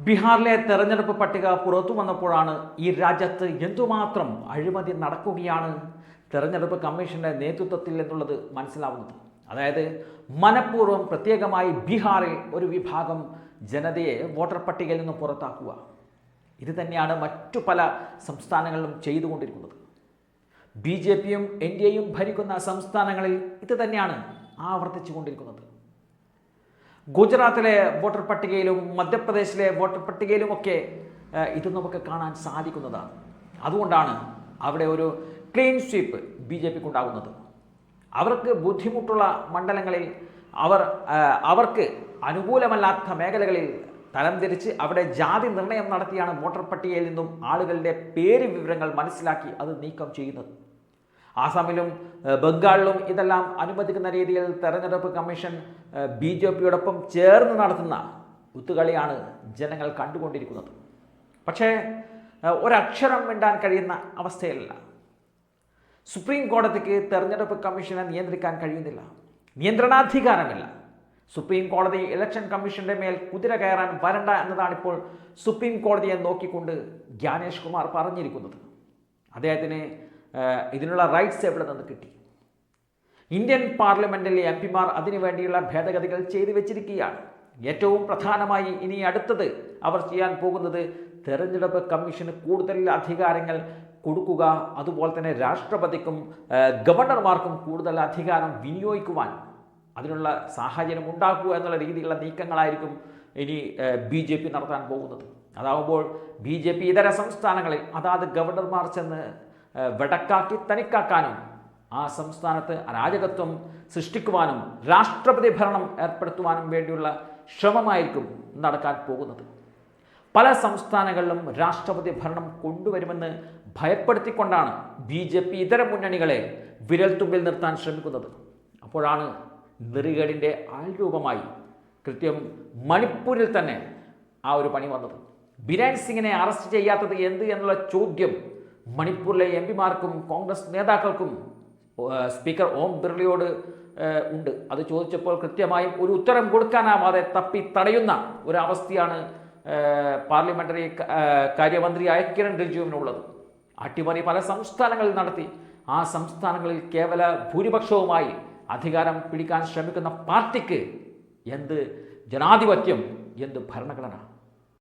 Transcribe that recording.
ബീഹാറിലെ തെരഞ്ഞെടുപ്പ് പട്ടിക പുറത്തു വന്നപ്പോഴാണ് ഈ രാജ്യത്ത് എന്തുമാത്രം അഴിമതി നടക്കുകയാണ് തെരഞ്ഞെടുപ്പ് കമ്മീഷന്റെ നേതൃത്വത്തിൽ എന്നുള്ളത് മനസ്സിലാവുന്നത്. അതായത് മനഃപൂർവം പ്രത്യേകമായി ബീഹാറിൽ ഒരു വിഭാഗം ജനതയെ വോട്ടർ പട്ടികയിൽ നിന്ന് പുറത്താക്കുക. ഇത് തന്നെയാണ് മറ്റു പല സംസ്ഥാനങ്ങളിലും ചെയ്തുകൊണ്ടിരിക്കുന്നത്. ബി ജെ പിയും എൻ ഡി എയും ഭരിക്കുന്ന സംസ്ഥാനങ്ങളിൽ ഇത് തന്നെയാണ് ആവർത്തിച്ചു കൊണ്ടിരിക്കുന്നത് ഗുജറാത്തിലെ വോട്ടർ പട്ടികയിലും മധ്യപ്രദേശിലെ വോട്ടർ പട്ടികയിലും ഒക്കെ ഇത് നമുക്ക് കാണാൻ സാധിക്കുന്നതാണ്. അതുകൊണ്ടാണ് അവിടെ ഒരു ക്ലീൻ സ്വീപ്പ് ബി ജെ പിക്ക് ഉണ്ടാകുന്നത്. അവർക്ക് ബുദ്ധിമുട്ടുള്ള മണ്ഡലങ്ങളിൽ അവർ അവർക്ക് അനുകൂലമല്ലാത്ത മേഖലകളിൽ തരംതിരിച്ച് അവിടെ ജാതി നിർണയം നടത്തിയാണ് വോട്ടർ പട്ടികയിൽ നിന്നും ആളുകളുടെ പേര് വിവരങ്ങൾ മനസ്സിലാക്കി അത് നീക്കം ചെയ്യുന്നത്. ആസാമിലും ബംഗാളിലും ഇതെല്ലാം അനുവദിക്കുന്ന രീതിയിൽ തെരഞ്ഞെടുപ്പ് കമ്മീഷൻ ബി ജെ പിയോടൊപ്പം ചേർന്ന് നടത്തുന്ന ഒത്തുകളിയാണ് ജനങ്ങൾ കണ്ടുകൊണ്ടിരിക്കുന്നത്. പക്ഷേ ഒരക്ഷരം മിണ്ടാൻ കഴിയുന്ന അവസ്ഥയല്ല. സുപ്രീം കോടതിക്ക് തെരഞ്ഞെടുപ്പ് കമ്മീഷനെ നിയന്ത്രിക്കാൻ കഴിയുന്നില്ല. നിയന്ത്രണാധികാരമില്ല. സുപ്രീം കോടതി ഇലക്ഷൻ കമ്മീഷന്റെ മേൽ കുതിര കയറാൻ വരണ്ട എന്നതാണിപ്പോൾ സുപ്രീം കോടതിയെ നോക്കിക്കൊണ്ട് ജ്ഞാനേഷ് കുമാർ പറഞ്ഞിരിക്കുന്നത്. അദ്ദേഹത്തിന് ഇതിനുള്ള റൈറ്റ്സ് എവിടെ നിന്ന് കിട്ടി? ഇന്ത്യൻ പാർലമെന്റിലെ എം പിമാർ അതിനുവേണ്ടിയുള്ള ഭേദഗതികൾ ചെയ്തു വെച്ചിരിക്കുകയാണ്. ഏറ്റവും പ്രധാനമായി ഇനി അടുത്തത് അവർ ചെയ്യാൻ പോകുന്നത് തെരഞ്ഞെടുപ്പ് കമ്മീഷന് കൂടുതൽ അധികാരങ്ങൾ കൊടുക്കുക അതുപോലെ തന്നെ രാഷ്ട്രപതിക്കും ഗവർണർമാർക്കും കൂടുതൽ അധികാരം വിനിയോഗിക്കുവാൻ അതിനുള്ള സാഹചര്യം ഉണ്ടാക്കുക എന്നുള്ള രീതിയിലുള്ള നീക്കങ്ങളായിരിക്കും ഇനി ബി ജെ പി നടത്താൻ പോകുന്നത്. അതാവുമ്പോൾ ബി ജെ പി ഇതര സംസ്ഥാനങ്ങളിൽ അതാത് ഗവർണർമാർ ചെന്ന് വെടക്കാക്കി തനിക്കാക്കാനും ആ സംസ്ഥാനത്ത് അരാജകത്വം സൃഷ്ടിക്കുവാനും രാഷ്ട്രപതി ഭരണം ഏർപ്പെടുത്തുവാനും വേണ്ടിയുള്ള ശ്രമമായിരിക്കും നടക്കാൻ പോകുന്നത്. പല സംസ്ഥാനങ്ങളിലും രാഷ്ട്രപതി ഭരണം കൊണ്ടുവരുമെന്ന് ഭയപ്പെടുത്തിക്കൊണ്ടാണ് ബി ജെ പി ഇതര മുന്നണികളെ വിരൽത്തുമ്പിൽ നിർത്താൻ ശ്രമിക്കുന്നത്. അപ്പോഴാണ് നെറികേടിന്റെ ആൾരൂപമായി കൃത്യം മണിപ്പൂരിൽ തന്നെ ആ ഒരു പണി വന്നത്. ബിരാൻ സിംഗിനെ അറസ്റ്റ് ചെയ്യാത്തത് എന്ത് എന്നുള്ള ചോദ്യം മണിപ്പൂരിലെ എം പിമാർക്കും കോൺഗ്രസ് നേതാക്കൾക്കും സ്പീക്കർ ഓം ബിർളയോട് ഉണ്ട്. അത് ചോദിച്ചപ്പോൾ കൃത്യമായും ഒരു ഉത്തരം കൊടുക്കാനാവാതെ തപ്പി തടയുന്ന ഒരവസ്ഥയാണ് പാർലമെന്ററി കാര്യമന്ത്രിയായ കിരൺ റിജിജുവിനുള്ളത്. അട്ടിമറി പല സംസ്ഥാനങ്ങളിൽ നടത്തി. ആ സംസ്ഥാനങ്ങളിൽ കേവല ഭൂരിപക്ഷവുമായി അധികാരം പിടിക്കാൻ ശ്രമിക്കുന്ന പാർട്ടിക്ക് എന്ത് ജനാധിപത്യം എന്ത് ഭരണഘടന?